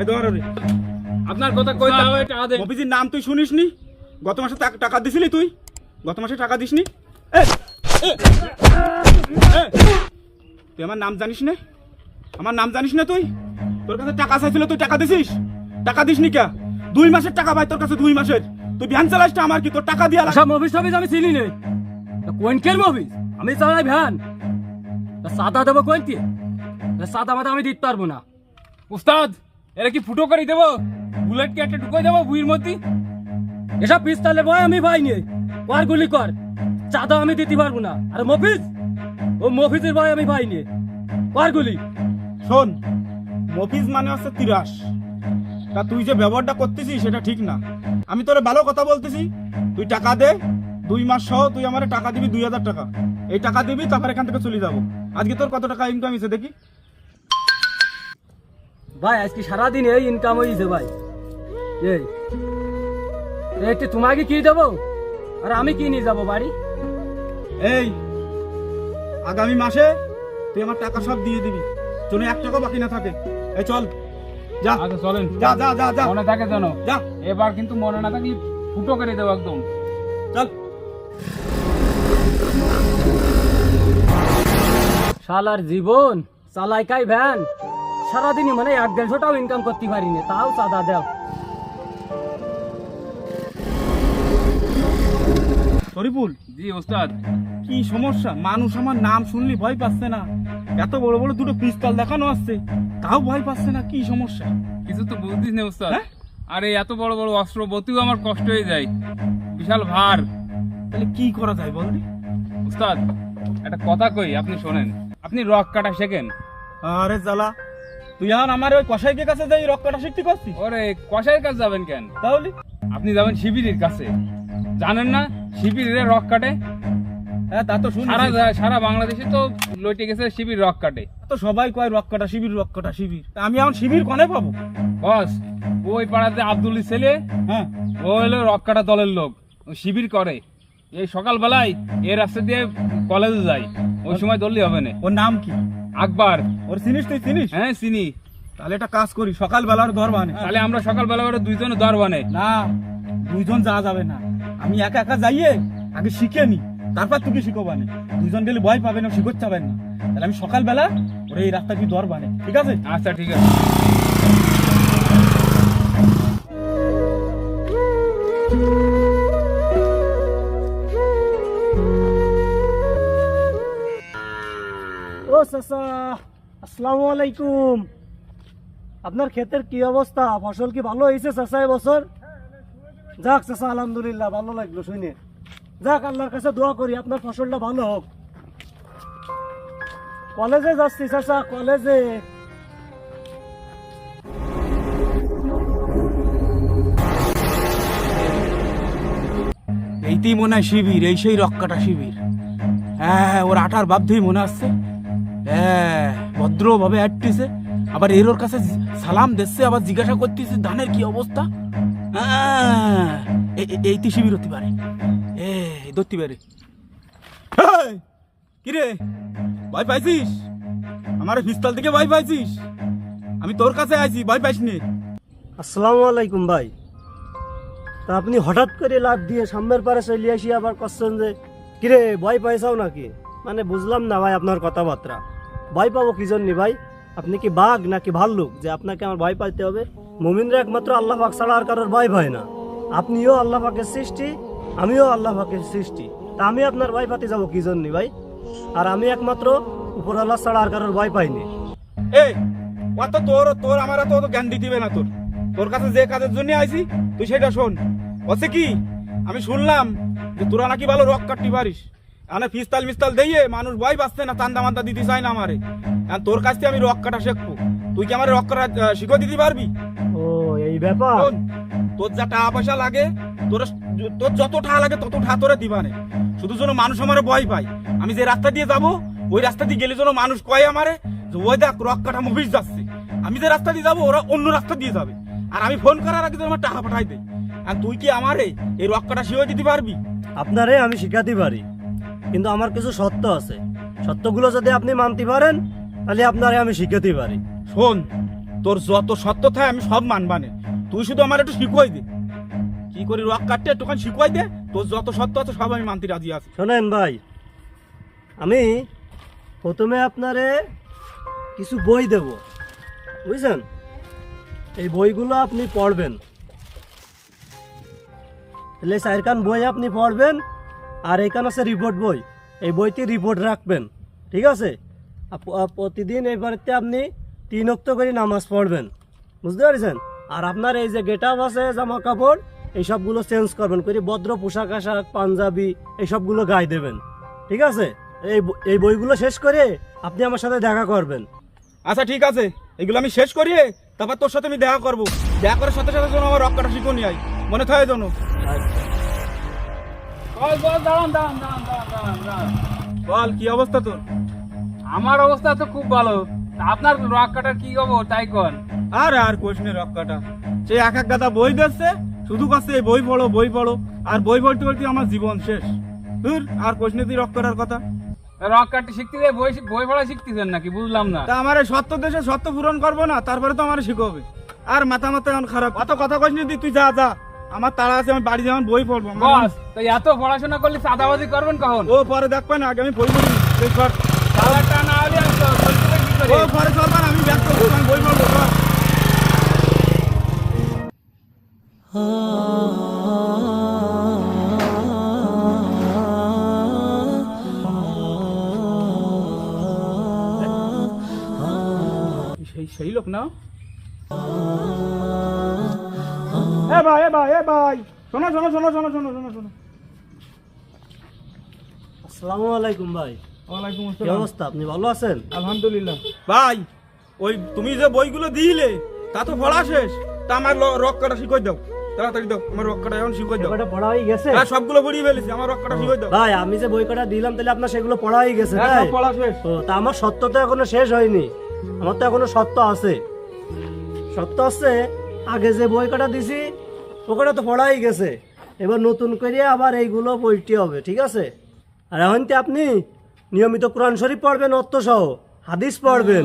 এই ধর রে আপনার কথা হবে টাকা দেন মফিজের নাম তুই শুনিসনি? গত মাসে টাকা- টাকা দিছিলি তুই? গত মাসে টাকা দিসনি? তুই আমার নাম জানিস না? আমার নাম জানিস না তুই? তোর কাছে টাকা চাইছিল তুই টাকা দিছিস? টাকা দিসনি কে? দুই মাসের টাকা ভাই তোর কাছে দুই মাসের। তুই ভ্যান চালাইস আমার কি? তোর টাকা দিয়া সব মফিস টফিস আমি চিনি নেই কোয়েন্টের মফিস আমি চালাই ভ্যান। সাদা দেবো কোয়েন্টি সাদা মাথা আমি দিতে পারব না। উস্তাদ, এরা কি ফুটো করে দেবো? বুলেট কি একটা ঢুকাই দেবো বুইয়ের মধ্যে এসব পিস্তালে ভয় আমি ভাই নে কর গুলি কর। চাঁদা আমি দিতে পারব না। আর মফিজ? ও মফিজের ভয় আমি ভাই নে কর গুলি। শোন, মফিজ মানে হচ্ছে তিরাস তা তুই যে ব্যবহারটা করতেছিস, সেটা ঠিক না। আমি তোরে ভালো কথা বলতেছি। তুই টাকা দে, দুই মাস সহ তুই আমার টাকা দিবি দুই হাজার টাকা। এই টাকা দিবি, তারপর এখান থেকে চলে যাব। আজকে তোর কত টাকা ইনকাম হয়েছে দেখি? ভাই আজকে সারাদিন এই ইনকাম হয়েছে ভাই। এই একটু তোমাকে কি দেবো? আর আমি কি নিয়ে যাব বাড়ি? এই আগামী মাসে তুই আমার টাকা সব দিয়ে দিবি। যেন এক টাকা বাকি না থাকে। এই চল যা। আচ্ছা চলেন। যা যা যা যা। মনে থাকে জানো যা। এবার কিন্তু মনে না থাকলে ফুটো করে দেবো একদম। চল। শালার জীবন চালাইকাই ভ্যান? সারাদিনই মানে এক দেড়শোটাও ইনকাম করতে পারিনি তাও চাঁদা দেও। শরীফুল জি উস্তাদ কি সমস্যা? মানুষ আমার নাম শুনলি ভয় পাচ্ছে না। এত বড় বড় দুটো পিস্তল দেখানো আসছে তাও ভয় পাচ্ছে না কি সমস্যা? কিছু তো বুঝতিস না উস্তাদ হ্যাঁ? আরে এত বড় বড় অস্ত্র বতিও আমার কষ্ট হয়ে যায়। বিশাল ভার। তাহলে কি করা যায় বলবি ওস্তাদ একটা কথা কই আপনি শোনেন। আপনি রক কাটা শেখেন। আরে জ্বালা তুই এখন আমার ওই কষাইকে কাছে যাই রক্তটা শিখতে করছিস? ওরে কষাইয়ের কাছে যাবেন কেন? তাহলে? আপনি যাবেন শিবিরের কাছে। জানেন না? শিবিরে রক কাটে? হ্যাঁ তা তো শুনি সারা সারা বাংলাদেশে তো লইটে গেছে শিবির রক কাটে। তো সবাই কয় রক্তটা শিবির রক্তটা শিবির। তা আমি এখন শিবির কনে পাবো? বস ওই পাড়াতে আব্দুল ছেলে হ্যাঁ। ও হলো রক কাটা দলের লোক। শিবির করে। এই সকালবেলায় এই রাস্তা দিয়ে কলেজে যায়। ওই সময় দললি হবে না। ওর নাম কি? আকবার। ওর চিনিস তুই চিনিস? হ্যাঁ চিনি। তাহলে একটা কাজ করি সকালবেলার ধর বানে। তাহলে আমরা সকালবেলা করে দুইজনে দর বানে। না দুইজন যাওয়া যাবে না। আমি একা একা যাইয়ে আগে শিখে নি তারপর তুমি শিখো বানে। দুইজন গেলে ভয় পাবে না শিখতে যাবেন না। তাহলে আমি সকালবেলা ওরে এই রাস্তা কি দর বানে ঠিক আছে? আচ্ছা ঠিক আছে। চাচা আপনার ক্ষেতের কি অবস্থা? ফসল কি ভালো হয়েছে চাচা এবছর? যাক চাচা, আলহামদুলিল্লাহ, ভালো লাগল শুনে। যাক, আল্লাহর কাছে দোয়া করি, আপনার ফসলটা ভালো হোক। কলেজে যাচ্ছি চাচা, কলেজে। এইতেই মনে হয় শিবির, এই সেই রক্কাটা শিবির। হ্যাঁ ওর আটার বাধ্যই মনে আসছে। হ্যাঁ ভদ্রভাবে আটটিছে আবার এর ওর কাছে সালাম দিচ্ছে আবার জিজ্ঞাসা করতেছে ধানের কি অবস্থা? হ্যাঁ, এ- এ- শিবির হতে পারে। এ ধরতে পারে। কিরে ভয় পাইছিস? আমার পিস্তল থেকে ভয় পাইছিস? আমি তোর কাছে আইছি ভয় পাইস নি। আসসালামু আলাইকুম ভাই। তা আপনি হঠাৎ করে লাভ দিয়ে সামনের পারে চলে আসি আবার করছেন যে কিরে ভয় পাইছাও নাকি? মানে বুঝলাম না ভাই আপনার কথাবার্তা। ভয় পাবো কি জন্য ভাই? আপনি কি বাঘ নাকি ভাল্লুক? যে আপনাকে আমার ভয় পাইতে হবে। মুমিনরা একমাত্র আল্লাহ পাক ছাড়া আর কারোর ভয় পায় না। আপনিও আল্লাহ পাকের সৃষ্টি, আমিও আল্লাহ পাকের সৃষ্টি। তা আমি আপনার ভয় পাতে যাব কি জন্য ভাই? আর আমি একমাত্র উপর আল্লাহ ছাড়া আর কারোর ভয় পাইনি। তোর তোর আমার অত জ্ঞান না তোর। তোর কাছে যে কাজের জন্য আইছি, তুই সেটা শোন। হচ্ছে কি? আমি শুনলাম যে তোরা নাকি ভালো রক কাটতে পারিস। মানে ফিস্তাল মিস্তাল দিয়ে মানুষ ভয় পাচ্ছে না চান্দা মান্দা দিতে চাই না আমারে। তোর কাছ থেকে আমি রক কাটা শিখব। তুই কি আমার রক কাটা শিখে দিতে পারবি? ও এই ব্যাপার? তোর যা টাকা পয়সা লাগে তোর তোর যত টাকা লাগে তত টাকা তোরা দিবানে। শুধু যেন মানুষ আমার ভয় পায়। আমি যে রাস্তা দিয়ে যাব ওই রাস্তা দিয়ে গেলে যেন মানুষ কয় আমারে যে ওই দেখ রক কাটা মুভিস যাচ্ছে। আমি যে রাস্তা দিয়ে যাব ওরা অন্য রাস্তা দিয়ে যাবে। আর আমি ফোন করার আগে আমার টাকা পাঠাই দে। আর তুই কি আমারে এই রক কাটা শিখে দিতে পারবি? আপনারে আমি শিখাতে পারি। কিন্তু আমার কিছু সত্য আছে। সত্যগুলো যদি আপনি মানতে পারেন তাহলে আপনারে আমি শিখাতে পারি। শোন তোর যত সত্য থাকে আমি সব মানবানে তুই শুধু আমার একটু শিখুয়াই দে। কি করি রক কাটতে একটুখানি শিখুয়াই দে। তোর যত সত্য আছে সব আমি মানতে রাজি আছি। শোনেন ভাই আমি প্রথমে আপনারে কিছু বই দেব। বুঝছেন? এই বইগুলো আপনি পড়বেন। তাহলে চারখান বই আপনি পড়বেন আর এখানে আছে রিপোর্ট বই। এই বইতে রিপোর্ট রাখবেন ঠিক আছে? প্রতিদিন এই বাড়িতে আপনি তিন অক্ত করে নামাজ পড়বেন বুঝতে পারছেন? আর আপনার এই যে গেট আপ আছে জামা কাপড় এই সবগুলো চেঞ্জ করবেন করে ভদ্র পোশাক আশাক পাঞ্জাবি এই সবগুলো গায়ে দেবেন ঠিক আছে? এই এই বইগুলো শেষ করে আপনি আমার সাথে দেখা করবেন। আচ্ছা ঠিক আছে। এগুলো আমি শেষ করিয়ে তারপর তোর সাথে আমি দেখা করব। দেখা করার সাথে সাথে যেন আমার রক কাটা শিখুন আই মনে থাকে যেন। বস বল কি অবস্থা তোর? আমার অবস্থা তো খুব ভালো। আপনার রক কাটার কি খবর? তাই কন। আর আর কোশনে রক কাটা। সে এক এক গাদা বই দিচ্ছে শুধু কাছে বই পড়ো বই পড়ো আর বই পড়তে পড়তে আমার জীবন শেষ। দূর আর কোশনে তুই রক কথা। রক কাটতে শিখতে গিয়ে বই বই পড়া শিখতেছেন নাকি? বুঝলাম না। তা আমার এই সত্য দেশে সত্য পূরণ করব না তারপরে তো আমার শিখবে আর মাথা মাথা এখন খারাপ। অত কথা কইস নি তুই যা যা। আমার তারা আছে আমি বাড়ি যেমন বই পড়ব। বস তো এত পড়াশোনা করলে চাঁদাবাজি করবেন কখন? ও পরে দেখবেন আগে আমি বই পড়ি। তুই কর। সালাদটা না হলে আমি তো বলতে কি করে? ও পরে চলবে আমি ব্যাগ করব আমি বই পড়ব সেই সেই লোক না? ভাই এ ভাই এ ভাই। শোনো শোনো শোনো শোনো শোনো শোনো শোনো। আসসালামু আলাইকুম ভাই। ওয়ালাইকুম কি অবস্থা? আপনি ভালো আছেন? আলহামদুলিল্লাহ। ভাই ওই তুমি যে বইগুলো দিলে তা তো পড়া শেষ। তা আমার রক কাটা শিখই দাও। তাড়াতাড়ি দাও আমার রক কাটা এখন শিখই দাও। পড়া হয়ে গেছে? হ্যাঁ সবগুলো পড়িয়ে ফেলেছি আমার রক কাটা শিখই দাও। ভাই আমি যে বই কটা দিলাম তাহলে আপনার সেগুলো পড়া হয়ে গেছে হ্যাঁ পড়া শেষ। ও তা আমার সত্য তো এখনও শেষ হয়নি। আমার তো এখনও সত্য আছে। সত্য আছে আগে যে বই কাটা দিছি ও কটা তো পড়াই গেছে। এবার নতুন করে আবার এইগুলো পড়তে হবে, ঠিক আছে? আর এখন তো আপনি নিয়মিত কোরআন শরীফ পড়বেন অর্থ সহ হাদিস পড়বেন,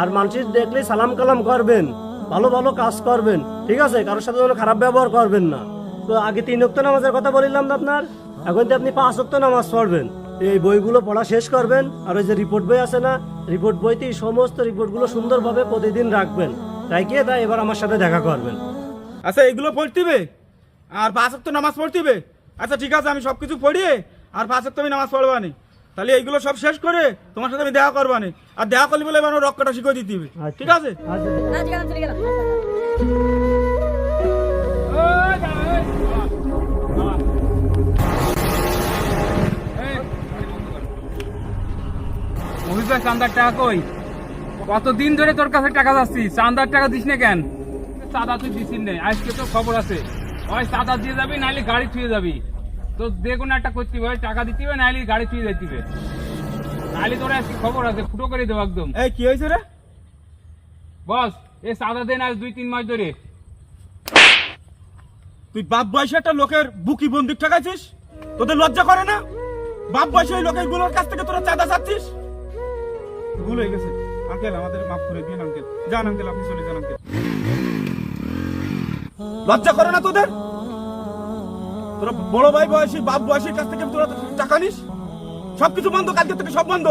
আর মানুষের দেখলে সালাম কালাম করবেন, ভালো ভালো কাজ করবেন, ঠিক আছে? কারোর সাথে কোনো খারাপ ব্যবহার করবেন না। তো আগে তিন অক্ত নামাজের কথা বলিলাম না আপনার? এখন তো আপনি পাঁচ অক্ত নামাজ পড়বেন। এই বইগুলো পড়া শেষ করবেন, আর ওই যে রিপোর্ট বই আছে না, রিপোর্ট বইতে সমস্ত রিপোর্টগুলো সুন্দরভাবে প্রতিদিন রাখবেন। রাখিয়ে তাই এবার আমার সাথে দেখা করবেন। আচ্ছা এগুলো পড়তিবে আর পাঁচ তো নামাজ পড়তিবে আচ্ছা ঠিক আছে আমি সবকিছু পড়িয়ে আর পাঁচ তো আমি নামাজ পড়বানি তাহলে এইগুলো সব শেষ করে তোমার সাথে আমি দেখা করবানি আর দেখা করলে বলে এবার রক কাটা শিখে দিতে হবে ঠিক আছে আচ্ছা মহিষা চান্দার টাকা কই কতদিন ধরে তোর কাছে টাকা যাচ্ছি চান্দার টাকা দিস না কেন চাঁদা তুই দিস নেই আজকে তো খবর আছে। ওই চাঁদা দিয়ে যাবি নাহলে গাড়ি ছুঁয়ে যাবি। তো যে কোনো একটা করতে হবে টাকা দিতে হবে নাহলে গাড়ি ছুঁয়ে যেতে হবে। নাহলে তোর আজকে খবর আছে ফুটো করে দেবো একদম। এই কি হয়েছে রে? বস এ চাঁদা দেন আজ দুই তিন মাস ধরে। তুই বাপ বয়সে একটা লোকের বুকি বন্দুক ঠেকাইছিস? তোদের লজ্জা করে না? বাপ বয়সে ওই লোকেরগুলোর কাছ থেকে তোরা চাঁদা চাচ্ছিস? ভুল হয়ে গেছে। আঙ্কেল আমাদের মাফ করে দিন আঙ্কেল। যান আঙ্কেল আপনি চলে যান আঙ্কেল। লজ্জা করে না তোদের? তোরা বড় ভাই বয়সী বাপ বয়সীর কাছ থেকে তোরা টাকা নিস? সবকিছু বন্ধ কালকে থেকে সব বন্ধ।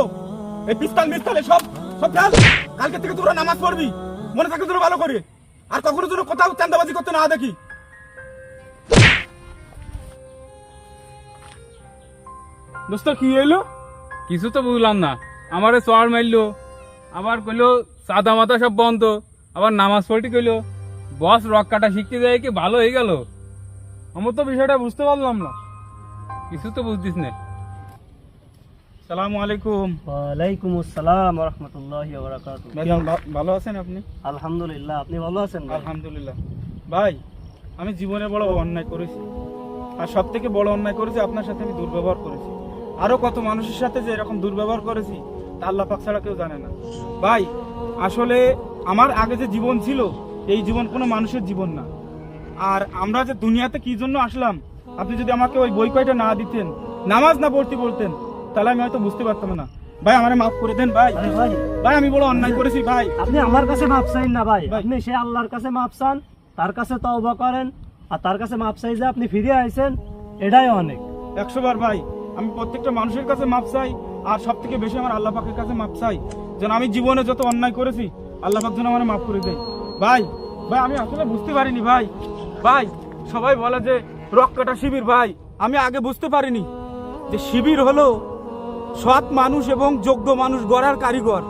এই পিস্তাল মিস্তালে সব সব ফেল। কালকে থেকে তোরা নামাজ পড়বি। মনে থাকে তোরা ভালো করে। আর কখনো তোরা কোথাও চান্দাবাজি করতে না দেখি। দোস্ত কি এলো কিছু তো বুঝলাম না। আমারে চর মারলো আবার কইলো সাদা মাথা সব বন্ধ। আবার নামাজ পড়তে কইলো। বস রক কাটা শিখতে যায় কি? ভালো হয়ে গেল? আমার তো বিষয়টা বুঝতে পারলাম না। কিছু তো বুঝতিস না। সালামু আলাইকুম। ওয়ালাইকুম আসসালাম রহমতুল্লাহ ভালো আছেন আপনি? আলহামদুলিল্লাহ আপনি ভালো আছেন ভাই? আলহামদুলিল্লাহ। ভাই আমি জীবনে বড় অন্যায় করেছি। আর সব থেকে বড় অন্যায় করেছি আপনার সাথে আমি দুর্ব্যবহার করেছি। আরও কত মানুষের সাথে যে এরকম দুর্ব্যবহার করেছি তা আল্লাহ পাক ছাড়া কেউ জানে না। ভাই আসলে আমার আগে যে জীবন ছিল এই জীবন কোনো মানুষের জীবন না। আর আমরা যে দুনিয়াতে কি জন্য আসলাম? আপনি যদি আমাকে ওই বই কয়টা না দিতেন নামাজ না পড়তে বলতেন তাহলে আমি হয়তো বুঝতে পারতাম না। ভাই আমারে মাফ করে দেন ভাই। ভাই। ভাই আমি বড় অন্যায় করেছি ভাই। আপনি আমার কাছে মাপ চাইন না ভাই। আপনি সে আল্লাহর কাছে মাপ চান তার কাছে তওবা করেন আর তার কাছে মাপ চাই যে আপনি ফিরে আইছেন এটাই অনেক। একশো বার ভাই আমি প্রত্যেকটা মানুষের কাছে মাপ চাই আর সব থেকে বেশি আমার আল্লাহ পাকের কাছে মাপ চাই। যেন আমি জীবনে যত অন্যায় করেছি আল্লাহ পাক যেন আমার মাফ করে দেয়। ভাই ভাই, আমি আসলে বুঝতে পারিনি, ভাই। ভাই, সবাই বলে যে রক কাটা শিবির, ভাই। আমি আগে বুঝতে পারিনি যে শিবির হলো সৎ মানুষ এবং যোগ্য মানুষ গড়ার কারিগর।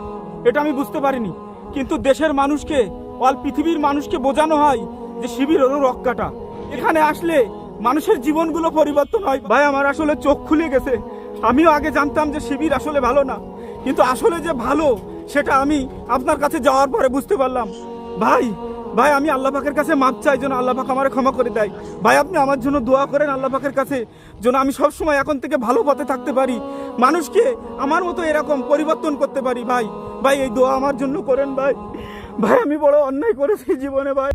এটা আমি বুঝতে পারিনি। কিন্তু দেশের মানুষকে, অল পৃথিবীর মানুষকে বোঝানো হয় যে শিবির হলো রক কাটা। এখানে আসলে মানুষের জীবনগুলো পরিবর্তন হয়। ভাই, আমার আসলে চোখ খুলে গেছে। আমিও আগে জানতাম যে শিবির আসলে ভালো না। কিন্তু আসলে যে ভালো, সেটা আমি আপনার কাছে যাওয়ার পরে বুঝতে পারলাম। ভাই ভাই, আমি আল্লাহ পাকের কাছে মাপ চাই, যেন আল্লাহ পাক আমার ক্ষমা করে দেয়। ভাই, আপনি আমার জন্য দোয়া করেন আল্লাহ পাকের কাছে, যেন আমি সব সময় এখন থেকে ভালো পথে থাকতে পারি। মানুষকে আমার মতো এরকম পরিবর্তন করতে পারি, ভাই। ভাই, এই দোয়া আমার জন্য করেন, ভাই। ভাই, আমি বড় অন্যায় করেছি জীবনে, ভাই।